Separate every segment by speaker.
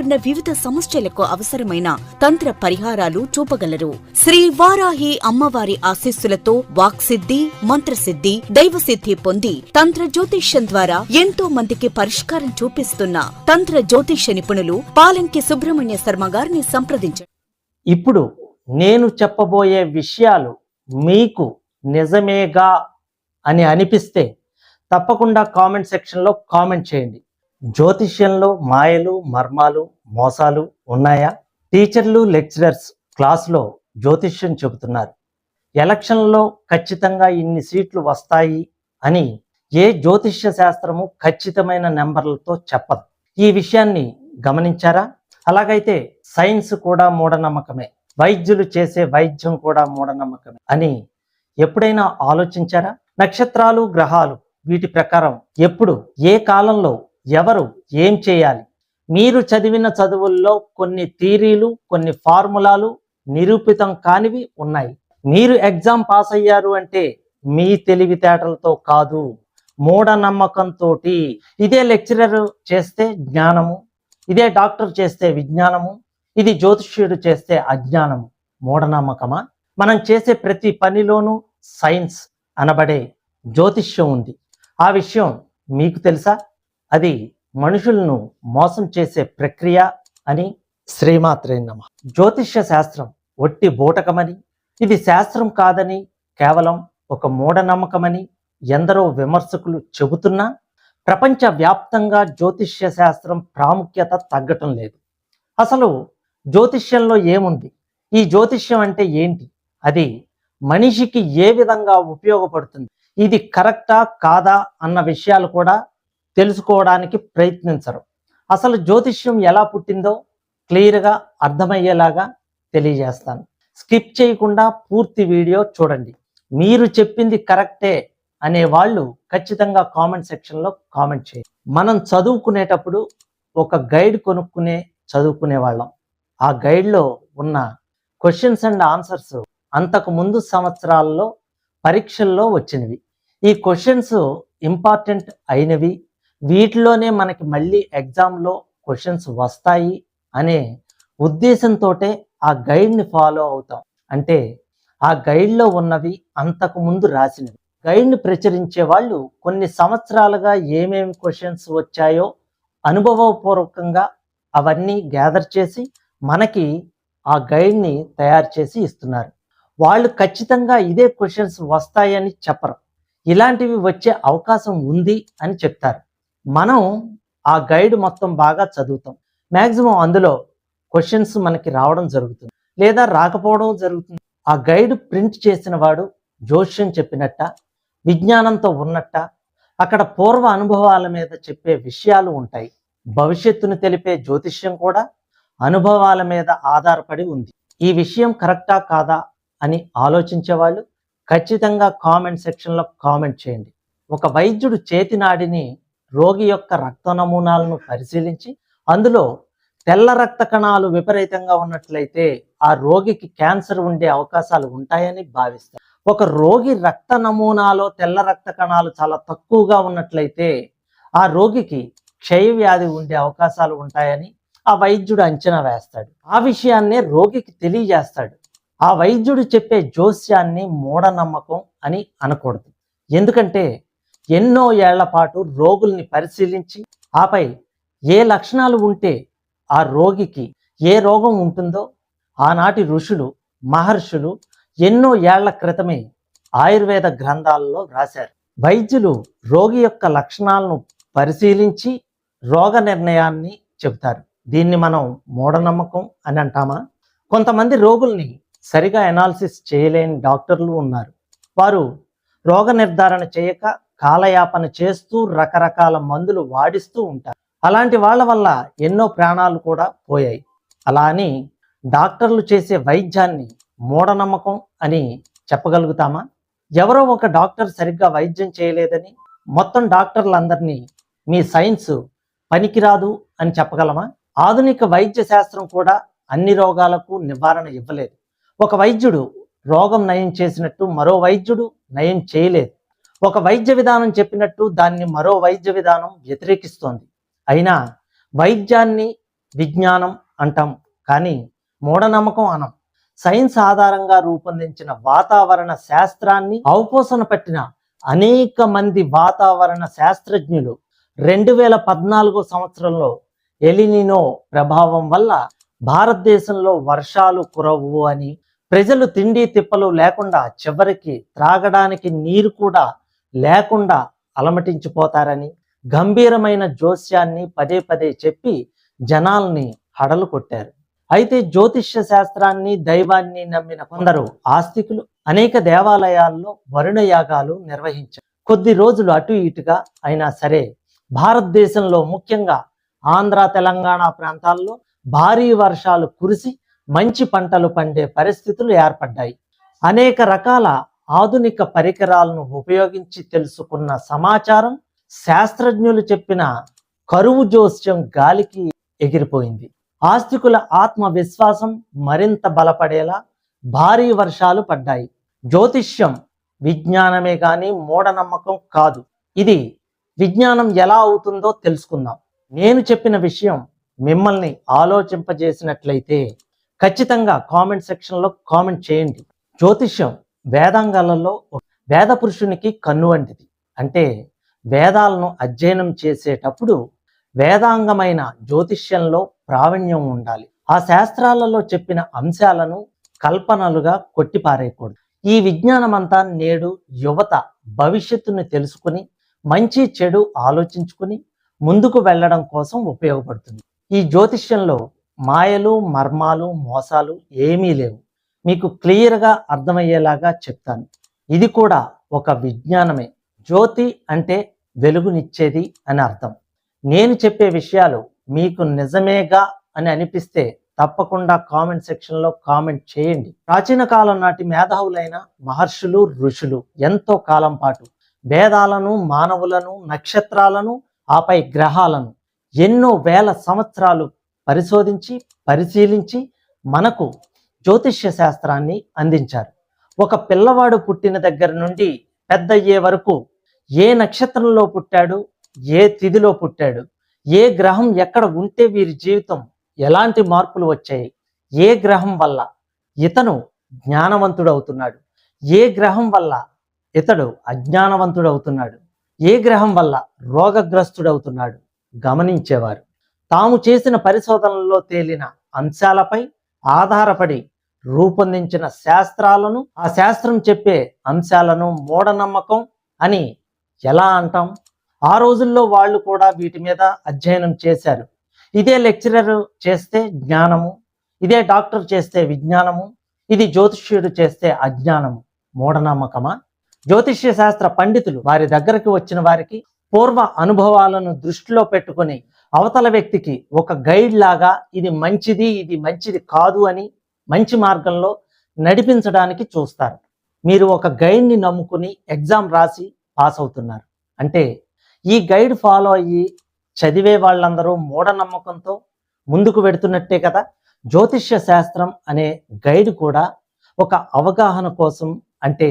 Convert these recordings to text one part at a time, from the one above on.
Speaker 1: వివిధ సమస్యలకు అవసరమైన తంత్ర పరిహారాలు చూపగలరు. శ్రీ వారాహి అమ్మవారి ఆశీస్సులతో వాక్సిద్ధి మంత్రసిద్ధి దైవసిద్ధి పొంది తంత్ర జ్యోతిష్యం ద్వారా ఎంతో మందికి పరిష్కారం చూపిస్తున్న తంత్ర జ్యోతిష్య నిపుణులు పాలంకి సుబ్రహ్మణ్య శర్మ గారిని సంప్రదించారు
Speaker 2: ఇప్పుడు నేను చెప్పబోయే విషయాలు మీకు నిజమేగా అని అనిపిస్తే తప్పకుండా కామెంట్ సెక్షన్లో కామెంట్ చేయండి. జ్యోతిష్యంలో మాయలు మర్మాలు మోసాలు ఉన్నాయా? టీచర్లు లెక్చరర్స్ క్లాస్లో జ్యోతిష్యం చెబుతున్నారు. ఎలక్షన్లో ఖచ్చితంగా ఇన్ని సీట్లు వస్తాయి అని ఏ జ్యోతిష్య శాస్త్రము ఖచ్చితమైన నెంబర్లతో చెప్పదు. ఈ విషయాన్ని గమనించారా? అలాగైతే సైన్స్ కూడా మూఢనమ్మకమే. వైద్యులు చేసే వైద్యం కూడా మూఢనమ్మకమే అని ఎప్పుడైనా ఆలోచించారా? నక్షత్రాలు గ్రహాలు వీటి ప్రకారం ఎప్పుడు ఏ కాలంలో ఎవరు ఏం చేయాలి? మీరు చదివిన చదువుల్లో కొన్ని థీరీలు కొన్ని ఫార్ములాలు నిరూపితం కానివి ఉన్నాయి. మీరు ఎగ్జామ్ పాస్ అయ్యారు అంటే మీ తెలివితేటలతో కాదు మూఢనమ్మకంతో ఇదే లెక్చరర్ చేస్తే జ్ఞానము ఇదే డాక్టర్ చేస్తే విజ్ఞానము ఇది జ్యోతిష్యుడు చేస్తే అజ్ఞానము. మూఢనమ్మకమా? మనం చేసే ప్రతి పనిలోనూ సైన్స్ అనబడే జ్యోతిష్యం ఉంది. ఆ విషయం మీకు తెలుసా? అది మనుషులను మోసం చేసే ప్రక్రియ అని శ్రీమాత్రే నమ. జ్యోతిష్య శాస్త్రం ఒట్టి బూటకమని ఇది శాస్త్రం కాదని కేవలం ఒక మూఢనమ్మకమని ఎందరో విమర్శకులు చెబుతున్నా ప్రపంచ వ్యాప్తంగా జ్యోతిష్య శాస్త్రం ప్రాముఖ్యత తగ్గటం లేదు. అసలు జ్యోతిష్యంలో ఏముంది? ఈ జ్యోతిష్యం అంటే ఏంటి? అది మనిషికి ఏ విధంగా ఉపయోగపడుతుంది? ఇది కరెక్టా కాదా అన్న విషయాలు కూడా తెలుసుకోవడానికి ప్రయత్నించరు. అసలు జ్యోతిష్యం ఎలా పుట్టిందో క్లియర్గా అర్థమయ్యేలాగా తెలియజేస్తాను. స్కిప్ చేయకుండా పూర్తి వీడియో చూడండి. మీరు చెప్పింది కరెక్టే అనే వాళ్ళు ఖచ్చితంగా కామెంట్ సెక్షన్లో కామెంట్ చేయండి. మనం చదువుకునేటప్పుడు ఒక గైడ్ కొనుక్కునే చదువుకునే వాళ్ళం ఆ గైడ్లో ఉన్న క్వశ్చన్స్ అండ్ ఆన్సర్స్ అంతకు ముందు సంవత్సరాల్లో పరీక్షల్లో వచ్చినవి. ఈ క్వశ్చన్స్ ఇంపార్టెంట్ అయినవి వీటిలోనే మనకి మళ్ళీ ఎగ్జామ్లో క్వశ్చన్స్ వస్తాయి అనే ఉద్దేశంతో ఆ గైడ్ని ఫాలో అవుతాం. అంటే ఆ గైడ్లో ఉన్నవి అంతకు ముందు రాసినవి. గైడ్ని ప్రచురించే వాళ్ళు కొన్ని సంవత్సరాలుగా ఏమేమి క్వశ్చన్స్ వచ్చాయో అనుభవపూర్వకంగా అవన్నీ గ్యాదర్ చేసి మనకి ఆ గైడ్ని తయారు చేసి ఇస్తున్నారు. వాళ్ళు ఖచ్చితంగా ఇదే క్వశ్చన్స్ వస్తాయని చెప్పరు. ఇలాంటివి వచ్చే అవకాశం ఉంది అని చెప్తారు. మనం ఆ గైడ్ మొత్తం బాగా చదువుతాం. మ్యాక్సిమం అందులో క్వశ్చన్స్ మనకి రావడం జరుగుతుంది. లేదా రాకపోవడం జరుగుతుంది. ఆ గైడ్ ప్రింట్ చేసిన వాడు జోష్యం చెప్పినట్ట విజ్ఞానంతో ఉన్నట్ట అక్కడ పూర్వ అనుభవాల మీద చెప్పే విషయాలు ఉంటాయి. భవిష్యత్తును తెలిపే జ్యోతిష్యం కూడా అనుభవాల మీద ఆధారపడి ఉంది. ఈ విషయం కరెక్టా కాదా అని ఆలోచించే వాళ్ళు ఖచ్చితంగా కామెంట్ సెక్షన్లో కామెంట్ చేయండి. ఒక వైద్యుడు చేతి నాడిని రోగి యొక్క రక్త నమూనాలను పరిశీలించి అందులో తెల్ల రక్త కణాలు విపరీతంగా ఉన్నట్లయితే ఆ రోగికి క్యాన్సర్ ఉండే అవకాశాలు ఉంటాయని భావిస్తారు. ఒక రోగి రక్త నమూనాలో తెల్ల రక్త కణాలు చాలా తక్కువగా ఉన్నట్లయితే ఆ రోగికి క్షయ వ్యాధి ఉండే అవకాశాలు ఉంటాయని ఆ వైద్యుడు అంచనా వేస్తాడు. ఆ విషయాన్నే రోగికి తెలియజేస్తాడు. ఆ వైద్యుడు చెప్పే జోస్యాన్ని మూఢనమ్మకం అని అనకూడదు. ఎందుకంటే ఎన్నో ఏళ్ళ పాటు రోగుల్ని పరిశీలించి ఆపై ఏ లక్షణాలు ఉంటే ఆ రోగికి ఏ రోగం ఉంటుందో ఆనాటి ఋషులు మహర్షులు ఎన్నో ఏళ్ళ క్రితమే ఆయుర్వేద గ్రంథాలలో రాశారు. వైద్యులు రోగి యొక్క లక్షణాలను పరిశీలించి రోగ నిర్ణయాన్ని చెబుతారు. దీన్ని మనం మూఢనమ్మకం అని అంటామా? కొంతమంది రోగుల్ని సరిగా ఎనాలిసిస్ చేయలేని డాక్టర్లు ఉన్నారు. వారు రోగ నిర్ధారణ చేయక కాలయాపన చేస్తూ రకరకాల మందులు వాడిస్తూ ఉంటారు. అలాంటి వాళ్ళ వల్ల ఎన్నో ప్రాణాలు కూడా పోయాయి. అలా అని డాక్టర్లు చేసే వైద్యాన్ని మూఢనమ్మకం అని చెప్పగలుగుతామా? ఎవరో ఒక డాక్టర్ సరిగ్గా వైద్యం చేయలేదని మొత్తం డాక్టర్లందరినీ మీ సైన్స్ పనికిరాదు అని చెప్పగలమా? ఆధునిక వైద్య శాస్త్రం కూడా అన్ని రోగాలకు నివారణ ఇవ్వలేదు. ఒక వైద్యుడు రోగం నయం చేసినట్టు మరో వైద్యుడు నయం చేయలేదు. ఒక వైద్య విధానం చెప్పినట్టు దాన్ని మరో వైద్య విధానం వ్యతిరేకిస్తోంది. అయినా వైద్యాన్ని విజ్ఞానం అంటాం కానీ మూఢనమ్మకం అనం. సైన్స్ ఆధారంగా రూపొందించిన వాతావరణ శాస్త్రాన్ని అవపోసన పట్టిన అనేక మంది వాతావరణ శాస్త్రజ్ఞులు రెండు వేల పద్నాలుగో సంవత్సరంలో ఎలినినో ప్రభావం వల్ల భారతదేశంలో వర్షాలు కురవు అని ప్రజలు తిండి తిప్పలు లేకుండా చివరికి త్రాగడానికి నీరు కూడా లేకుండా అలమటించిపోతారని గంభీరమైన జోస్యాన్ని పదే పదే చెప్పి జనాల్ని హడలు కొట్టారు. అయితే జ్యోతిష్య శాస్త్రాన్ని దైవాన్ని నమ్మిన కొందరు ఆస్తికులు అనేక దేవాలయాల్లో వరుణ యాగాలు నిర్వహించారు. కొద్ది రోజులు అటు ఇటుగా అయినా సరే భారతదేశంలో ముఖ్యంగా ఆంధ్ర తెలంగాణ ప్రాంతాల్లో భారీ వర్షాలు కురిసి మంచి పంటలు పండే పరిస్థితులు ఏర్పడ్డాయి. అనేక రకాల ఆధునిక పరికరాలను ఉపయోగించి తెలుసుకున్న సమాచారం శాస్త్రజ్ఞులు చెప్పిన కరువు జోస్యం గాలికి ఎగిరిపోయింది. ఆస్తికుల ఆత్మవిశ్వాసం మరింత బలపడేలా భారీ వర్షాలు పడ్డాయి. జ్యోతిష్యం విజ్ఞానమే కానీ మూఢనమ్మకం కాదు. ఇది విజ్ఞానం ఎలా అవుతుందో తెలుసుకుందాం. నేను చెప్పిన విషయం మిమ్మల్ని ఆలోచింపజేసినట్లయితే ఖచ్చితంగా కామెంట్ సెక్షన్లో కామెంట్ చేయండి. జ్యోతిష్యం వేదాంగాలలో వేద పురుషునికి కన్ను వంటిది. అంటే వేదాలను అధ్యయనం చేసేటప్పుడు వేదాంగమైన జ్యోతిష్యంలో ప్రావీణ్యం ఉండాలి. ఆ శాస్త్రాలలో చెప్పిన అంశాలను కల్పనలుగా కొట్టిపారేయకూడదు. ఈ విజ్ఞానమంతా నేడు యువత భవిష్యత్తును తెలుసుకుని మంచి చెడు ఆలోచించుకుని ముందుకు వెళ్ళడం కోసం ఉపయోగపడుతుంది. ఈ జ్యోతిష్యంలో మాయలు మర్మాలు మోసాలు ఏమీ లేవు. మీకు క్లియర్గా అర్థమయ్యేలాగా చెప్తాను. ఇది కూడా ఒక విజ్ఞానమే. జ్యోతి అంటే వెలుగునిచ్చేది అని అర్థం. నేను చెప్పే విషయాలు మీకు నిజమేగా అని అనిపిస్తే తప్పకుండా కామెంట్ సెక్షన్లో కామెంట్ చేయండి. ప్రాచీన కాలం నాటి మేధావులైన మహర్షులు ఋషులు ఎంతో కాలం పాటు వేదాలను మానవులను నక్షత్రాలను ఆపై గ్రహాలను ఎన్నో వేల సంవత్సరాలు పరిశోధించి పరిశీలించి మనకు జ్యోతిష్య శాస్త్రాన్ని అందించారు. ఒక పిల్లవాడు పుట్టిన దగ్గర నుండి పెద్ద అయ్యే వరకు ఏ నక్షత్రంలో పుట్టాడు ఏ తిథిలో పుట్టాడు ఏ గ్రహం ఎక్కడ ఉంటే వీరి జీవితం ఎలాంటి మార్పులు వచ్చాయి ఏ గ్రహం వల్ల ఇతను జ్ఞానవంతుడవుతున్నాడు ఏ గ్రహం వల్ల ఇతడు అజ్ఞానవంతుడవుతున్నాడు ఏ గ్రహం వల్ల రోగగ్రస్తుడవుతున్నాడు గమనించేవారు. తాము చేసిన పరిశోధనల్లో తేలిన అంశాలపై ఆధారపడి రూపొందించిన శాస్త్రాలను ఆ శాస్త్రం చెప్పే అంశాలను మూఢనమ్మకం అని ఎలా అంటాం? ఆ రోజుల్లో వాళ్ళు కూడా వీటి మీద అధ్యయనం చేశారు. ఇదే లెక్చరర్ చేస్తే జ్ఞానము ఇదే డాక్టర్ చేస్తే విజ్ఞానము ఇది జ్యోతిష్యుడు చేస్తే అజ్ఞానము. మూఢనమ్మకమా? జ్యోతిష్య శాస్త్ర పండితులు వారి దగ్గరకు వచ్చిన వారికి పూర్వ అనుభవాలను దృష్టిలో పెట్టుకొని అవతల వ్యక్తికి ఒక గైడ్ లాగా ఇది మంచిది ఇది మంచిది కాదు అని మంచి మార్గంలో నడిపించడానికి చూస్తారు. మీరు ఒక గైడ్ని నమ్ముకుని ఎగ్జామ్ రాసి పాస్ అవుతున్నారు. అంటే ఈ గైడ్ ఫాలో అయ్యి చదివే వాళ్ళందరూ మూఢనమ్మకంతో ముందుకు వెడుతున్నట్టే కదా? జ్యోతిష్య శాస్త్రం అనే గైడ్ కూడా ఒక అవగాహన కోసం అంటే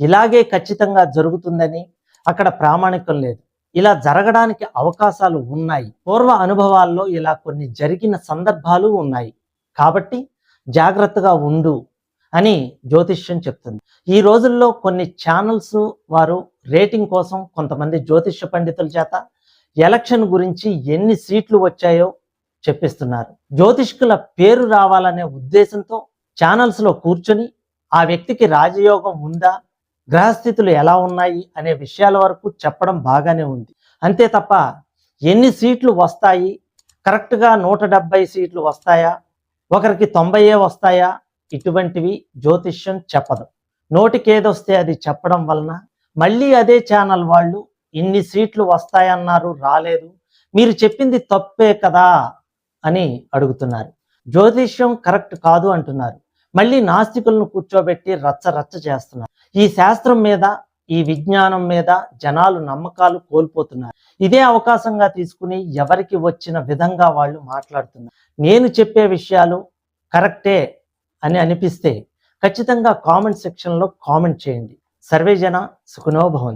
Speaker 2: ఇలాగే ఖచ్చితంగా జరుగుతుందని అక్కడ ప్రామాణికం లేదు. ఇలా జరగడానికి అవకాశాలు ఉన్నాయి. పూర్వ అనుభవాల్లో ఇలా కొన్ని జరిగిన సందర్భాలు ఉన్నాయి. కాబట్టి జాగ్రత్తగా ఉండు అని జ్యోతిష్యం చెప్తుంది. ఈ రోజుల్లో కొన్ని ఛానల్స్ వారు రేటింగ్ కోసం కొంతమంది జ్యోతిష్య పండితుల చేత ఎలక్షన్ గురించి ఎన్ని సీట్లు వచ్చాయో చెప్పిస్తున్నారు. జ్యోతిష్కుల పేరు రావాలనే ఉద్దేశంతో ఛానల్స్లో కూర్చొని ఆ వ్యక్తికి రాజయోగం ఉందా గ్రహస్థితులు ఎలా ఉన్నాయి అనే విషయాల వరకు చెప్పడం బాగానే ఉంది. అంతే తప్ప ఎన్ని సీట్లు వస్తాయి కరెక్ట్గా నూట డెబ్బై సీట్లు వస్తాయా ఒకరికి తొంభైయే వస్తాయా? ఇటువంటివి జ్యోతిష్యం చెప్పదు. నోటికి ఏదొస్తే అది చెప్పడం వలన మళ్ళీ అదే ఛానల్ వాళ్ళు ఇన్ని సీట్లు వస్తాయన్నారు రాలేదు మీరు చెప్పింది తప్పే కదా? అని అడుగుతున్నారు. జ్యోతిష్యం కరెక్ట్ కాదు అంటున్నారు. మళ్ళీ నాస్తికులను కూర్చోబెట్టి రచ్చ రచ్చ చేస్తున్నారు. ఈ శాస్త్రం మీద ఈ విజ్ఞానం మీద జనాలు నమ్మకాలు కోల్పోతున్నారు. ఇదే అవకాశంగా తీసుకుని ఎవరికి వచ్చిన విధంగా వాళ్ళు మాట్లాడుతున్నారు. నేను చెప్పే విషయాలు కరెక్టే అని అనిపిస్తే ఖచ్చితంగా కామెంట్ సెక్షన్లో కామెంట్ చేయండి. సర్వేజన సుఖనోభవం